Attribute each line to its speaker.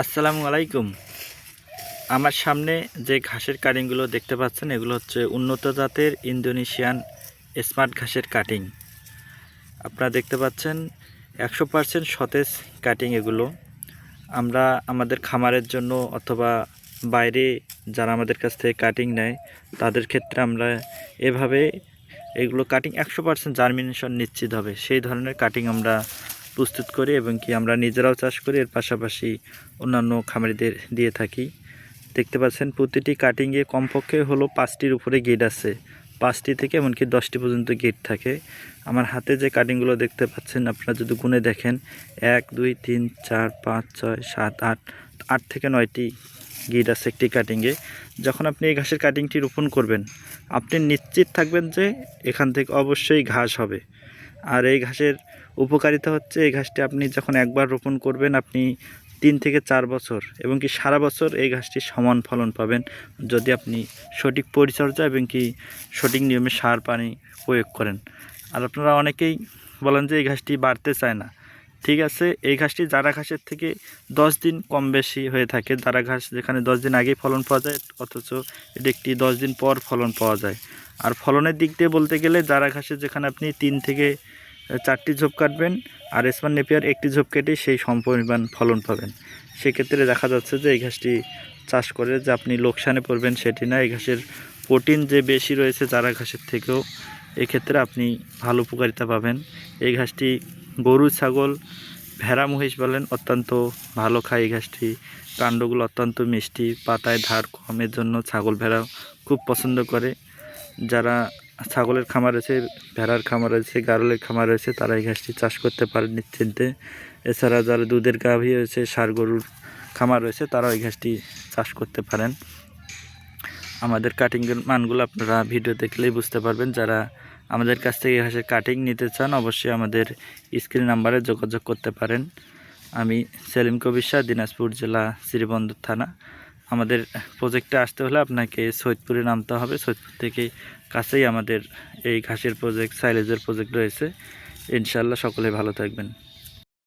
Speaker 1: আসসালামু আলাইকুম। আমার সামনে যে ঘাসের কাটিংগুলো দেখতে পাচ্ছেন, এগুলো হচ্ছে উন্নত জাতের ইন্দোনেশিয়ান স্মার্ট ঘাসের কাটিং। আপনারা দেখতে পাচ্ছেন একশো পারসেন্ট সতেজ কাটিং এগুলো। আমরা আমাদের খামারের জন্য অথবা বাইরে যারা আমাদের কাছ থেকে কাটিং নেয়, তাদের ক্ষেত্রে আমরা এভাবে এগুলো কাটিং একশো পারসেন্ট জার্মিনেশন নিশ্চিত হবে। সেই ধরনের কাটিং আমরা প্রস্তুত করি এবং কি আমরা নিজেরাও চাষ করি। এর পাশাপাশি অন্যান্য খামারিদের দিয়ে থাকি। দেখতে পাচ্ছেন, প্রতিটি কাটিংয়ে কমপক্ষে হলো পাঁচটির উপরে গেট আছে। পাঁচটি থেকে এমনকি দশটি পর্যন্ত গেট থাকে। আমার হাতে যে কাটিংগুলো দেখতে পাচ্ছেন, আপনারা যদি গুনে দেখেন, এক, দুই, তিন, চার, পাঁচ, ছয়, সাত, আট আট থেকে নয়টি গিট আছে একটি কাটিংয়ে যখন আপনি এই ঘাসের কাটিংটি রোপণ করবেন, আপনি নিশ্চিত থাকবেন যে এখান থেকে অবশ্যই ঘাস হবে। আর এই ঘাসের উপকারিতা হচ্ছে এই ঘাসটি আপনি যখন একবার রোপণ করবেন, আপনি তিন থেকে চার বছর এবং কি সারা বছর এই ঘাসটি সমান ফলন পাবেন যদি আপনি সঠিক পরিচর্যা এবং কি সঠিক নিয়মে সার, পানি প্রয়োগ করেন। আর আপনারা অনেকেই বলেন যে এই ঘাসটি বাড়তে চায় না। ঠিক আছে, এই ঘাসটি জারা ঘাসের থেকে দশ দিন কম বেশি হয়ে থাকে জারা ঘাস যেখানে দশ দিন আগেই ফলন পাওয়া যায়, অথচ এটি একটি দশ দিন পর ফলন পাওয়া যায়। আর ফলনের দিক দিয়ে বলতে গেলে জারা ঘাসের যেখানে আপনি তিন থেকে চারটি ঝোপ কাটবেন আর এসমান নেপিয়ার একটি ঝোপ কেটে সেই সমপরিমাণ ফলন পাবেন। সেক্ষেত্রে দেখা যাচ্ছে যে এই ঘাসটি চাষ করে যে আপনি লোকসানে পড়বেন সেটি না, এই ঘাসের প্রোটিন যে বেশি রয়েছে চারা ঘাসের থেকেও, এক্ষেত্রে আপনি ভালো উপকারিতা পাবেন। এই ঘাসটি গরু ছাগল, ভেড়া, মহিষ বলেন, অত্যন্ত ভালো খায় এই ঘাসটি। কাণ্ডগুলো অত্যন্ত মিষ্টি, পাতায় ধার কমের জন্য ছাগল ভেড়া খুব পছন্দ করে। যারা ছাগলের খামার আছে ভেড়ার খামার আছে গারলের খামার রয়েছে, তারা এই ঘাসটি চাষ করতে পারে নিশ্চিন্তে। এছাড়া যারা দুধের গাভী রয়েছে ষাঁড় গরুর খামার রয়েছে, তারাও এই ঘাসটি চাষ করতে পারেন। আমাদের কাটিংয়ের মানগুলো আপনারা ভিডিও দেখলেই বুঝতে পারবেন। যারা আমাদের কাছ থেকে ঘাসের কাটিং নিতে চান, অবশ্যই আমাদের স্ক্রিন নাম্বারে যোগাযোগ করতে পারেন। আমি সেলিম কবির শাহ, দিনাজপুর জেলা শ্রীবন্দর থানা। আমাদের প্রজেক্টে আসতে হলে আপনাকে সৈদপুরে নামতে হবে। সৈয়দপুর থেকে কাছেই আমাদের এই ঘাসের প্রজেক্ট সাইলেজের প্রজেক্ট রয়েছে। ইনশাল্লাহ সকলে ভালো থাকবেন।